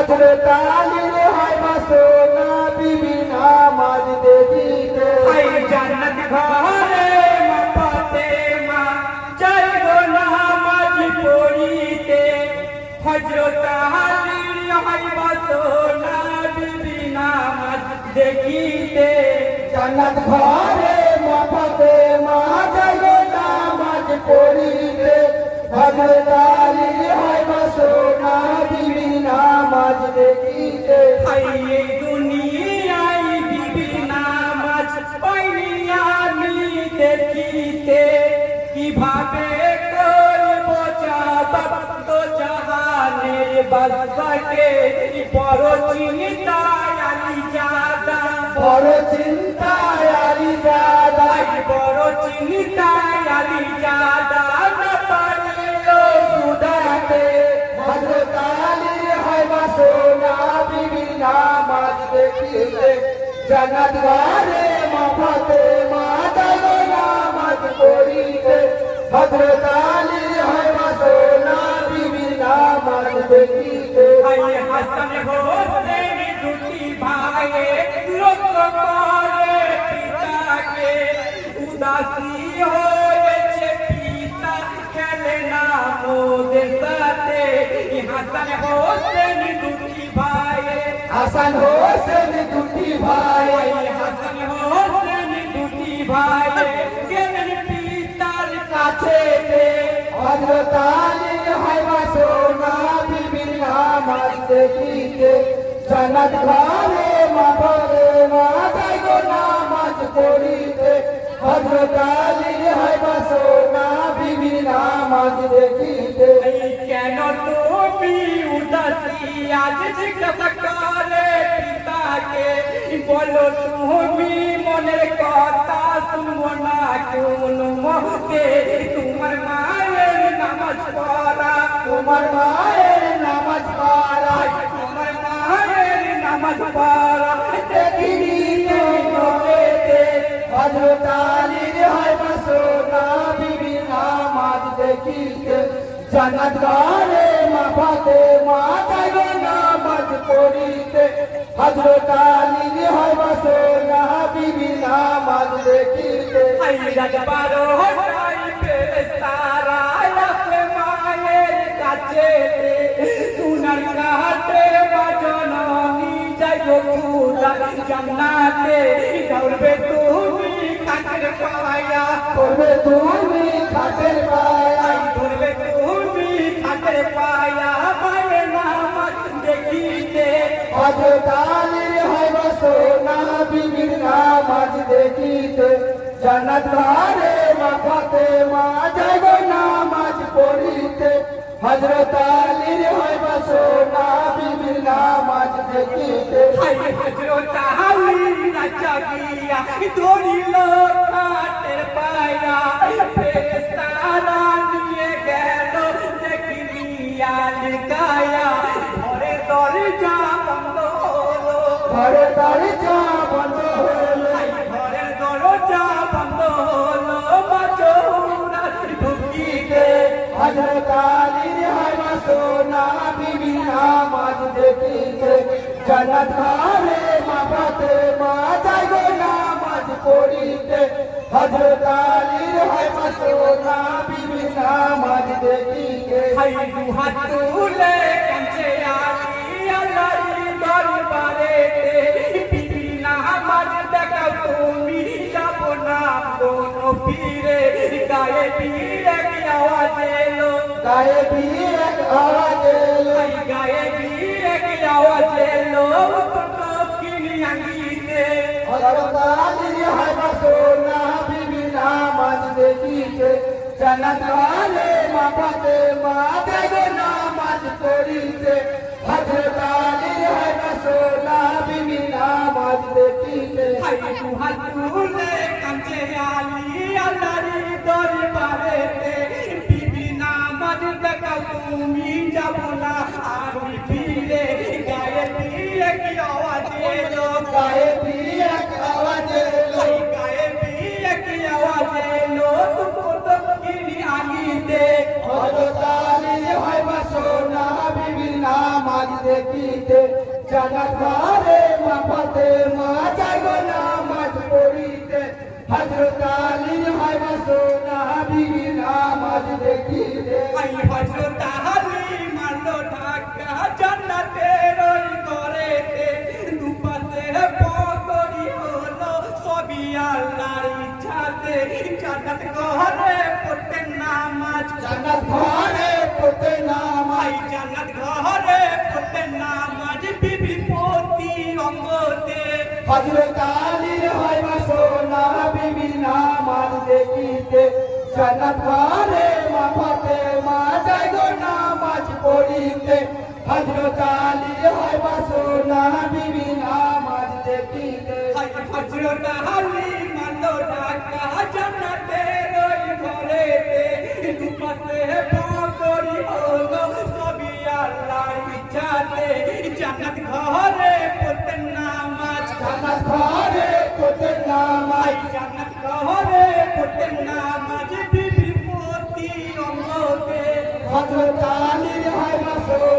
হজরত আলীর হয় বাসনা বিবি নামাজ দেখিতে। আই জান্নাত ঘরে মা ফাতেমা যাইব নামাজ পড়িতে। হযরত আলী হয় বাসনা বিবি নামাজ দেখিতে। জান্নাত ঘরে মফতে মা যাইব নামাজ পড়িতে। হজরত দেখিতে কীভাবে করব চাবাব তো জাহানের বাদশাকে বড় চিন্তায় আলি জাদা। বড় চিন্তায় আলী আই বড় চিন্তায় আলি জাদা। দেখিতে জান্নাত ঘরে মফতে মা যাইব নামাজ পড়িতে হজরত আলীর হয় বাসনা বিবি নামাজ দেখিতে। আই হাসান হোসেন দুটি ভাইয়ে লোক করে পিতাকে। উদাসী হয়েছে পিতা, খেলে না মোদের সাথে। হাসান হোসেন দুটি ভাইয়ে হাসান হোসেন দুটি ভাই। হাসান হোসেন দুটি ভাইয়ে গেলেন পিতার কাছে হজরত আলীর হয় বাসনা বিবি নামাজ দেখিতে জান্নাত ঘরে মা বলে মা যাইব নামাজ পড়িতে। হজরত আলীর হয় বাসনা বিবি নামাজ দেখিতে। কেন তুমি উদাসী? আজ জিজ্ঞাসা বলো তুমি মনের কথা শুনব না কোন মহতে তোমার মায়ের নামাজ পড়া, তোমার মায়ের নামাজ পড়া, তোমার মায়ের নামাজ পড়া। দেখিনি চোখেতে হজরত আলীর হয় বাসনা বিবি নামাজ দেখিতে জান্নাত ঘরে মা ফাতে মা যাইব নামাজ পড়িতে হজরত আলীর হয় বাসনা বিবি নামাজ দেখিতে। আই রাজবারো হটাই ফেরেস্তারা আসে মায়ের কাছে সোনার কাটে বাজননি যাইব খুদা জান্নাতে। দৌড়বে তুমি কাছের পায়া। করবে তুমি খাটের পায়া। দৌড়বে তুমি কাছের পায়া। দেখিতে হজরত আলীর সোনা, বিবির নামাজ দেখিতে। জান্নাত ঘরে মা ফাতে মা যাইব নামাজ পড়িতে। হজরত ঘরে দরজা বন্ধ হলো। ঘরের দরজা বন্ধ হলো। বাজৌরা ঢুকিতে। হজরত আলীর হয় বাসনা বিবি নামাজ দেখিতে। জান্নাত ঘরে মা ফাতে মা নামাজ পড়িতে। বাসনা বিবি নামাজ দেখিতে। হাই দুহাত তুলে পীরে গায়ে পীরে কি আওয়াজ এলো। গায়ে বীর এক আওয়াজ এলো। গায়ে পীরে কি আওয়াজ এলো। কিনি আঙ্গিতে। হজরত আলীর হয় বাসনা বিবি নামাজ দেখিতে জান্নাত ঘরে মা ফাতে মা দেখিতে হাই দুহাত তুলে কাঁচে আলী। পাতে মা যাইগো নামাজ পড়িতে। হজরত আলীর হয় বাসনা বিবি নামাজ দেখিতে আই হযরত আলী মারলো ঢাকা জান্নাতের ওই ঘরেতে। দুপাশে পকড়ি হলো সবই আল্লাহর ইচ্ছাতে। জান্নাত ঘরে পড়তে নামাজ জান্নাত ঘরে পড়তে নামাজ জান্নাত ঘরে হজরত আলীর হয় বাসনা বিবি নামাজ দেখিতে জান্নাত ঘরে মা পাতে মা যাইগো নামাজ পড়িতে। হজরত আলীর হয় বাসনা বিবি নামাজ দেখিতে। হযরত আলী মারলো ঢাকা জান্নাতের ওই ঘরেতে। দুপাশে পকড়ি হলো সবই আল্লাহর ইচ্ছাতে। জান্নাত ঘরে জান্নাত ঘরে পড়তে নামাজ বিবি পতি অঙ্গতে হজরত আলীর হয় বাসনা